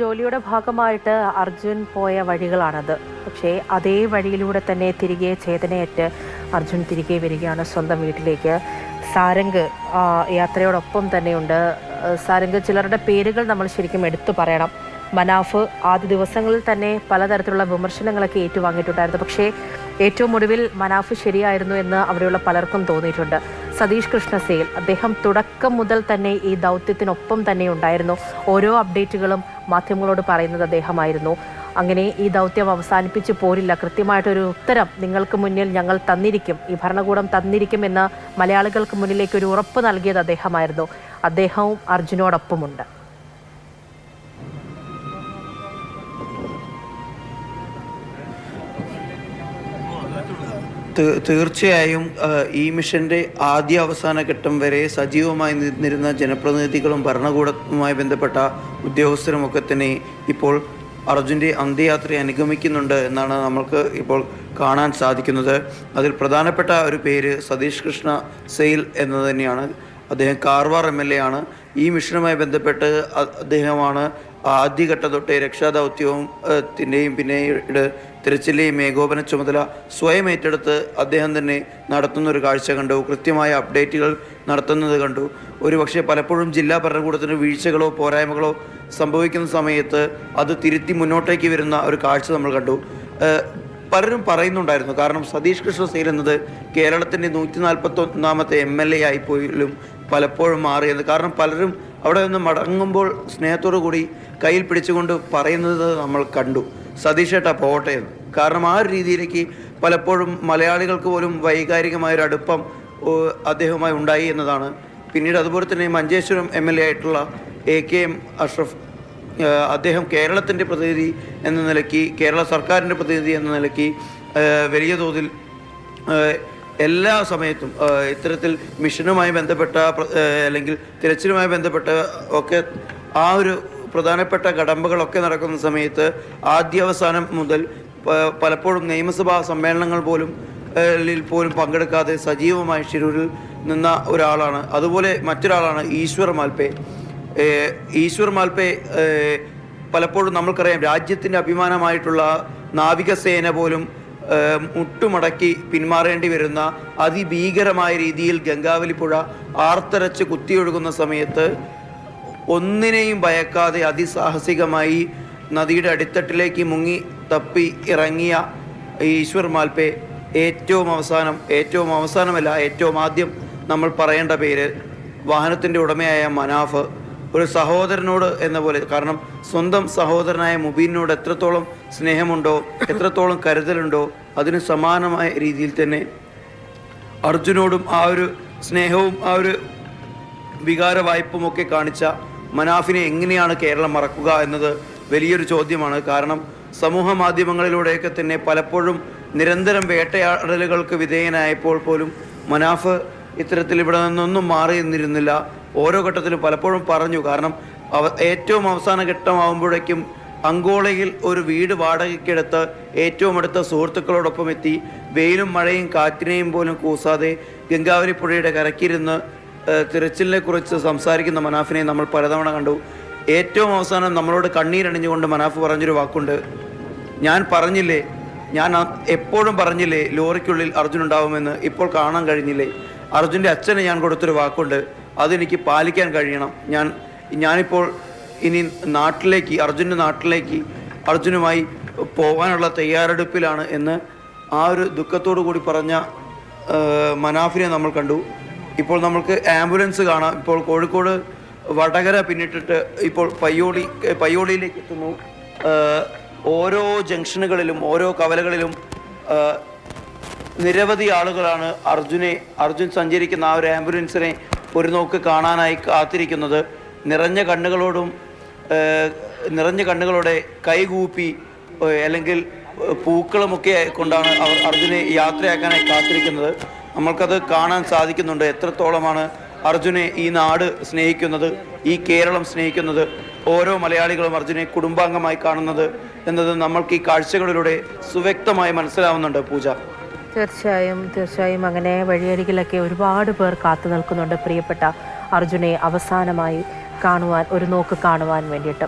ജോലിയുടെ ഭാഗമായിട്ട് അർജുൻ പോയ വഴികളാണത്. പക്ഷേ അതേ വഴിയിലൂടെ തന്നെ തിരികെ ചേതനയേറ്റ് അർജുൻ തിരികെ വരികയാണ് സ്വന്തം വീട്ടിലേക്ക്. സാരംഗ് യാത്രയോടൊപ്പം തന്നെയുണ്ട്. സാരംഗ് ചിലരുടെ പേരുകൾ നമ്മൾ ശരിക്കും എടുത്തു പറയണം. മനാഫ് ആദ്യ ദിവസങ്ങളിൽ തന്നെ പലതരത്തിലുള്ള വിമർശനങ്ങളൊക്കെ ഏറ്റുവാങ്ങിയിട്ടുണ്ടായിരുന്നു. പക്ഷേ ഏറ്റവും ഒടുവിൽ മനാഫ് ശരിയായിരുന്നു എന്ന് അവിടെയുള്ള പലർക്കും തോന്നിയിട്ടുണ്ട്. സതീഷ് കൃഷ്ണസേൽ അദ്ദേഹം തുടക്കം മുതൽ തന്നെ ഈ ദൗത്യത്തിനൊപ്പം തന്നെ ഉണ്ടായിരുന്നു. ഓരോ അപ്ഡേറ്റുകളും മാധ്യമങ്ങളോട് പറയുന്നത് അദ്ദേഹമായിരുന്നു. അങ്ങനെ ഈ ദൗത്യം അവസാനിപ്പിച്ച് പോരില്ല. കൃത്യമായിട്ടൊരു ഉത്തരം നിങ്ങൾക്ക് മുന്നിൽ ഞങ്ങൾ തന്നിരിക്കും. ഈ ഭരണകൂടം തന്നിരിക്കും എന്ന് മലയാളികൾക്ക് മുന്നിലേക്ക് ഒരു ഉറപ്പ് നൽകിയത് അദ്ദേഹമായിരുന്നു. അദ്ദേഹവും അർജുനോടൊപ്പമുണ്ട്. തീർച്ചയായും ഈ മിഷന്റെ ആദ്യ അവസാന ഘട്ടം വരെ സജീവമായി നിന്നിരുന്ന ജനപ്രതിനിധികളും ഭരണകൂടവുമായി ബന്ധപ്പെട്ട ഉദ്യോഗസ്ഥരും ഒക്കെ തന്നെ ഇപ്പോൾ അർജുന്റെ അന്ത്യയാത്രയെ അനുഗമിക്കുന്നുണ്ട് എന്നാണ് നമ്മൾക്ക് ഇപ്പോൾ കാണാൻ സാധിക്കുന്നത്. അതിൽ പ്രധാനപ്പെട്ട ഒരു പേര് സതീഷ് കൃഷ്ണ സെയിൽ എന്നത് തന്നെയാണ്. അദ്ദേഹം കാർവാർ എം എൽ എ ആണ്. ഈ മിഷനുമായി ബന്ധപ്പെട്ട് അദ്ദേഹമാണ് ആദ്യഘട്ടം തൊട്ടേ രക്ഷാദൗത്യവും ത്തിന്റെയും പിന്നീട് തിരച്ചിലെയും ഏകോപന ചുമതല സ്വയം ഏറ്റെടുത്ത് അദ്ദേഹം തന്നെ നടത്തുന്ന ഒരു കാഴ്ച കണ്ടു. കൃത്യമായ അപ്ഡേറ്റുകൾ നടത്തുന്നത് കണ്ടു. ഒരുപക്ഷെ പലപ്പോഴും ജില്ലാ ഭരണകൂടത്തിന് വീഴ്ചകളോ പോരായ്മകളോ സംഭവിക്കുന്ന സമയത്ത് അത് തിരുത്തി മുന്നോട്ടേക്ക് വരുന്ന ഒരു കാഴ്ച നമ്മൾ കണ്ടു. പലരും പറയുന്നുണ്ടായിരുന്നു. കാരണം സതീഷ് കൃഷ്ണ സെയിൽ എന്നത് കേരളത്തിന്റെ നൂറ്റി നാൽപ്പത്തി ഒന്നാമത്തെ എം എൽ എ ആയിപ്പോലും പലപ്പോഴും മാറിയത് കാരണം പലരും അവിടെ നിന്ന് മടങ്ങുമ്പോൾ സ്നേഹത്തോടു കൂടി കയ്യിൽ പിടിച്ചുകൊണ്ട് പറയുന്നത് നമ്മൾ കണ്ടു. സതീഷ് ഏട്ടാ പോട്ടെ എന്ന്. കാരണം ആ ഒരു രീതിയിലേക്ക് പലപ്പോഴും മലയാളികൾക്ക് പോലും വൈകാരികമായൊരു അടുപ്പം അദ്ദേഹവുമായി ഉണ്ടായി എന്നതാണ്. പിന്നീട് അതുപോലെ തന്നെ മഞ്ചേശ്വരം എം എൽ എ ആയിട്ടുള്ള എ കെ എം അഷ്റഫ് അദ്ദേഹം കേരളത്തിന്റെ പ്രതിനിധി എന്ന നിലയ്ക്ക് കേരള സർക്കാരിന്റെ പ്രതിനിധി എന്ന നിലയ്ക്ക് വലിയ തോതിൽ എല്ലാ സമയത്തും ഇത്തരത്തിൽ മിഷനുമായി ബന്ധപ്പെട്ട അല്ലെങ്കിൽ തിരച്ചിലുമായി ബന്ധപ്പെട്ട ഒക്കെ ആ ഒരു പ്രധാനപ്പെട്ട കടമ്പകളൊക്കെ നടക്കുന്ന സമയത്ത് ആദ്യാവസാനം മുതൽ പലപ്പോഴും നിയമസഭാ സമ്മേളനങ്ങൾ പോലും പോലും പങ്കെടുക്കാതെ സജീവമായി ഷിരൂരിൽ നിന്ന ഒരാളാണ്. അതുപോലെ മറ്റൊരാളാണ് ഈശ്വർ മാൽപേ. ഈശ്വർ മാൽപേ പലപ്പോഴും നമ്മൾക്കറിയാം രാജ്യത്തിന്റെ അഭിമാനമായിട്ടുള്ള നാവികസേന പോലും മുട്ടുമടക്കി പിന്മാറേണ്ടി വരുന്ന അതിഭീകരമായ രീതിയിൽ ഗംഗാവലി പുഴ ആർത്തരച്ച് കുത്തിയൊഴുകുന്ന സമയത്ത് ഒന്നിനെയും ഭയക്കാതെ അതിസാഹസികമായി നദിയുടെ അടിത്തട്ടിലേക്ക് മുങ്ങി തപ്പി ഇറങ്ങിയ ഈശ്വർ മാൽപേ ഏറ്റവും അവസാനം ഏറ്റവും അവസാനമല്ല ഏറ്റവും ആദ്യം നമ്മൾ പറയേണ്ട പേര് വാഹനത്തിന്റെ ഉടമയായ മനാഫ്. ഒരു സഹോദരനോട് എന്ന പോലെ കാരണം സ്വന്തം സഹോദരനായ മുബീനോട് എത്രത്തോളം സ്നേഹമുണ്ടോ? എത്രത്തോളം കരുതലുണ്ടോ? അതിന് സമാനമായ രീതിയിൽ തന്നെ അർജുനോടും ആ ഒരു സ്നേഹവും ആ ഒരു വികാര വായ്പുമൊക്കെ കാണിച്ച മനാഫിനെ എങ്ങനെയാണ് കേരളം മറക്കുക എന്നത് വലിയൊരു ചോദ്യമാണ്. കാരണം സമൂഹ മാധ്യമങ്ങളിലൂടെയൊക്കെ തന്നെ പലപ്പോഴും നിരന്തരം വേട്ടയാടലുകൾക്ക് വിധേയനായപ്പോൾ പോലും മനാഫ് ഇത്തരത്തിൽ ഇവിടെ നിന്നൊന്നും മാറി നിന്നിരുന്നില്ല. ഓരോ ഘട്ടത്തിലും പലപ്പോഴും പറഞ്ഞു. കാരണം അവ ഏറ്റവും അവസാന ഘട്ടമാകുമ്പോഴേക്കും അങ്കോളയിൽ ഒരു വീട് വാടകയ്ക്കെടുത്ത് ഏറ്റവും അടുത്ത സുഹൃത്തുക്കളോടൊപ്പം എത്തി. വെയിലും മഴയും കാറ്റിനെയും പോലും കൂസാതെ ഗംഗാവരി പുഴയുടെ കരക്കിരുന്ന് തിരച്ചിലിനെ കുറിച്ച് സംസാരിക്കുന്ന മനാഫിനെ നമ്മൾ പലതവണ കണ്ടു. ഏറ്റവും അവസാനം നമ്മളോട് കണ്ണീരണിഞ്ഞുകൊണ്ട് മനാഫ് പറഞ്ഞൊരു വാക്കുണ്ട്. ഞാൻ പറഞ്ഞില്ലേ? ഞാൻ എപ്പോഴും പറഞ്ഞില്ലേ ലോറിക്കുള്ളിൽ അർജുൻ ഉണ്ടാവുമെന്ന്? ഇപ്പോൾ കാണാൻ കഴിഞ്ഞില്ലേ? അർജുന്റെ അച്ഛന് ഞാൻ കൊടുത്തൊരു വാക്കുണ്ട്. അതെനിക്ക് പാലിക്കാൻ കഴിയണം. ഞാൻ ഞാനിപ്പോൾ ഇനി നാട്ടിലേക്ക് അർജുന്റെ നാട്ടിലേക്ക് അർജുനുമായി പോകാനുള്ള തയ്യാറെടുപ്പിലാണ് എന്ന് ആ ഒരു ദുഃഖത്തോടു കൂടി പറഞ്ഞ മനാഫിനെ നമ്മൾ കണ്ടു. ഇപ്പോൾ നമ്മൾക്ക് ആംബുലൻസ് കാണാം. ഇപ്പോൾ കോഴിക്കോട് വടകര പിന്നിട്ടിട്ട് ഇപ്പോൾ പയ്യോളി പയ്യോളിയിലേക്ക് എത്തുന്നു. ഓരോ ജംഗ്ഷനുകളിലും ഓരോ കവലകളിലും നിരവധി ആളുകളാണ് അർജുനെ അർജുൻ സഞ്ചരിക്കുന്ന ആ ഒരു ആംബുലൻസിനെ ഒരു നോക്ക് കാണാനായി കാത്തിരിക്കുന്നത്. നിറഞ്ഞ കണ്ണുകളോടും നിറഞ്ഞ കണ്ണുകളോടെ കൈകൂപ്പി അല്ലെങ്കിൽ പൂക്കളുമൊക്കെ കൊണ്ടാണ് അവർ അർജുനെ യാത്രയാക്കാനായി കാത്തിരിക്കുന്നത്. നമ്മൾക്കത് കാണാൻ സാധിക്കുന്നുണ്ട്. എത്രത്തോളമാണ് അർജുനെ ഈ നാട് സ്നേഹിക്കുന്നത് ഈ കേരളം സ്നേഹിക്കുന്നത് ഓരോ മലയാളികളും അർജുനെ കുടുംബാംഗമായി കാണുന്നത് എന്നത് നമ്മൾക്ക് ഈ കാഴ്ചകളിലൂടെ സുവ്യക്തമായി മനസ്സിലാവുന്നുണ്ട് പൂജ. തീർച്ചയായും തീർച്ചയായും അങ്ങനെ വഴിയരികിലൊക്കെ ഒരുപാട് പേർ കാത്തു നിൽക്കുന്നുണ്ട് പ്രിയപ്പെട്ട അർജുനെ. അവസാനമായി കാണുവാൻ ഒരു നോക്ക് കാണുവാൻ വേണ്ടിയിട്ട്.